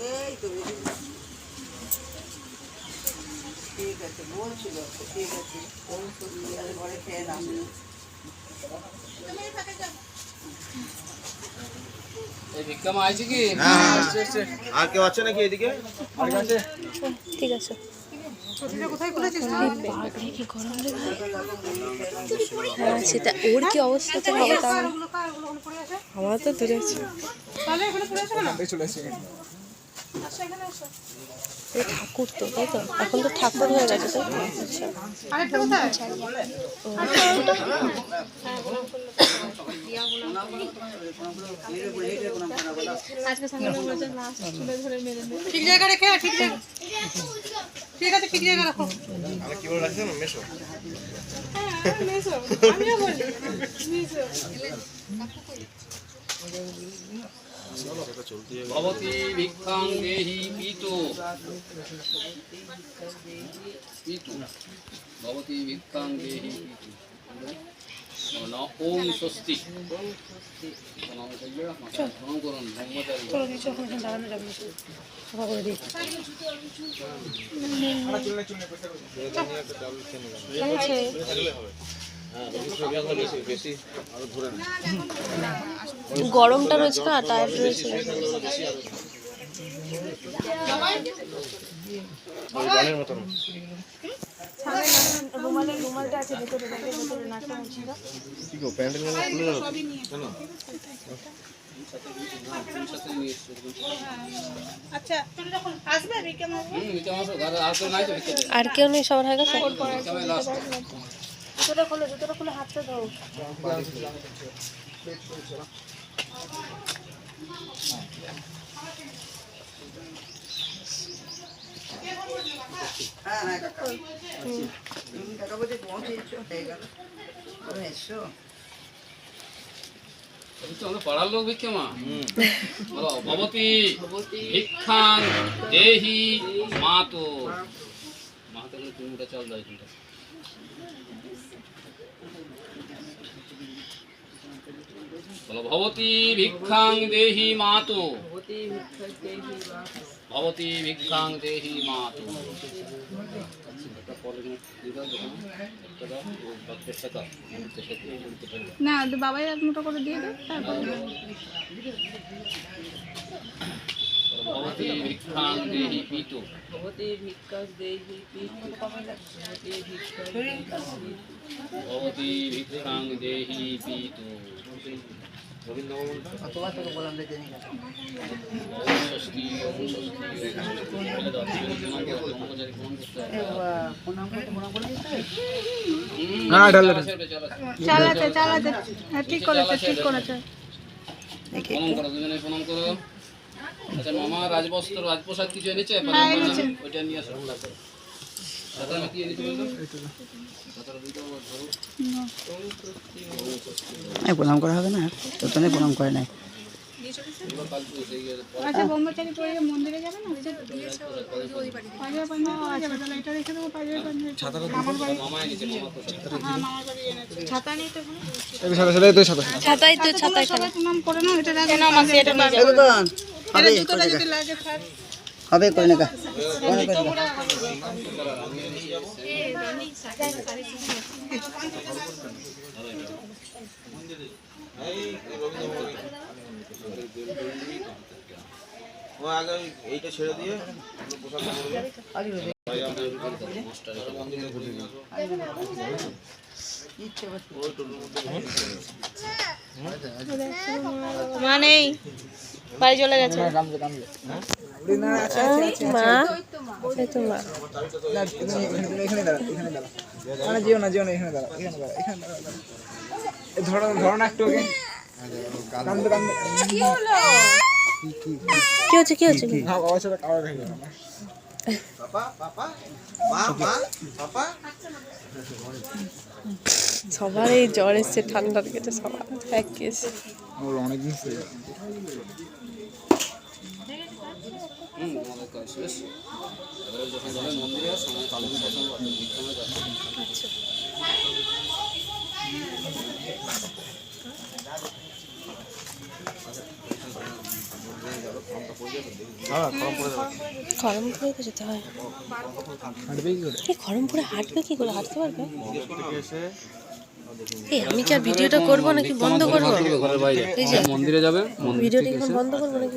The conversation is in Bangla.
এই তো ঠিক আছে বলছিল ঠিক আছে। ওই সত্যি আর ঘরে খেয়ে নাম এই ভিক্ষা মা আছে কি? আর কেউ আছে নাকি এদিকে? ঠিক আছে। সেটা ওর কি অবস্থা তো হবে তাহলে? আমার তো দূরে আছে। ঠাকুর তো তাই তো? এখন তো ঠাকুর হয়ে গেছে তো? আচ্ছা। ঠিক জায়গা রেখে ঠিক জায়গা। ঠিক আছে ঠিক জায়গা রাখো। কি বলে রাখছেন মেশো আমিও বলি মিশো। ভবতি ভিক্ষাং দেহি পিতু পিতু ভবতি ভিক্ষাং দেহি পিতু ওম স্বস্তি প্রণাম করবে প্রণাম করুন ব্রহ্মচারী বেশি আরও ধরে না গরমটা রয়েছে না টায়ার্ড রয়েছে। আর কেউ নেই সবার হয়ে গেছে? হ্যাঁ হ্যাঁ কাকা। হুম, কাকা বলছে পৌঁছেছো হয়ে তো আমরা পাড়ার লোক ভিক্ষা মা। বলো ভবতি ভিক্ষাং দেহি মাতো মাতো তুমি ওটা চাল বলো ভবতি ভিক্ষাং দেহি মাতো। ভবতি ভিক্ষাং দেহি মাতো। না বাবাই এক মুঠো করে দিয়ে দেয় তারপর ভবতি ভিক্ষাং দেহি পিতু ভবতি ভিক্ষাং দেহি পিতু করে দিতে হুম, চালাচ্ছে ওটা, চালাচ্ছে। চালাতে চালাতে হ্যাঁ ঠিক করেছে ঠিক করেছে প্রণাম করো দুজনে প্রণাম করো আচ্ছা মামা রাজবস্ত্র রাজপ্রসাদ কিছু এনেছে? ওইটা নিয়ে আসো। প্রণাম করা হবে না তোর তো প্রণাম করে নাই। সেই গিয়ে আচ্ছা ব্রহ্মচারী পরে মন্দিরে যাবে না? এটা ছাতা ছাতাই তো ছাতাই প্রণাম করে এটা না মাসি এটা নিয়ে যাবে হবে জুতোটা যদি লাগে করে নেকা ও আগে এইটা ছেড়ে দিয়ে মা নেই বাড়ি চলে গেছে। মা তো মা। মানে যেও না যেও না এখানে দাঁড়া এখানে দাঁড়া এখানে দাঁড়া দাঁড়া। এ ধরো ধরো না একটু ওকে কি হচ্ছে কি হচ্ছে হয়ে সবার এই জ্বর এসছে ঠান্ডা লেগেছে সবার এক কেস। অনেকদিন যাবে। হ্যাঁ খড়মপুরে তো যেতে হয়। খড়মপুরে হাঁটবে কি করে? হাঁটতে পারবে? এই আমি কি আর ভিডিওটা করব নাকি বন্ধ করব? মন্দিরে যাবে ভিডিওটা এখন বন্ধ করব নাকি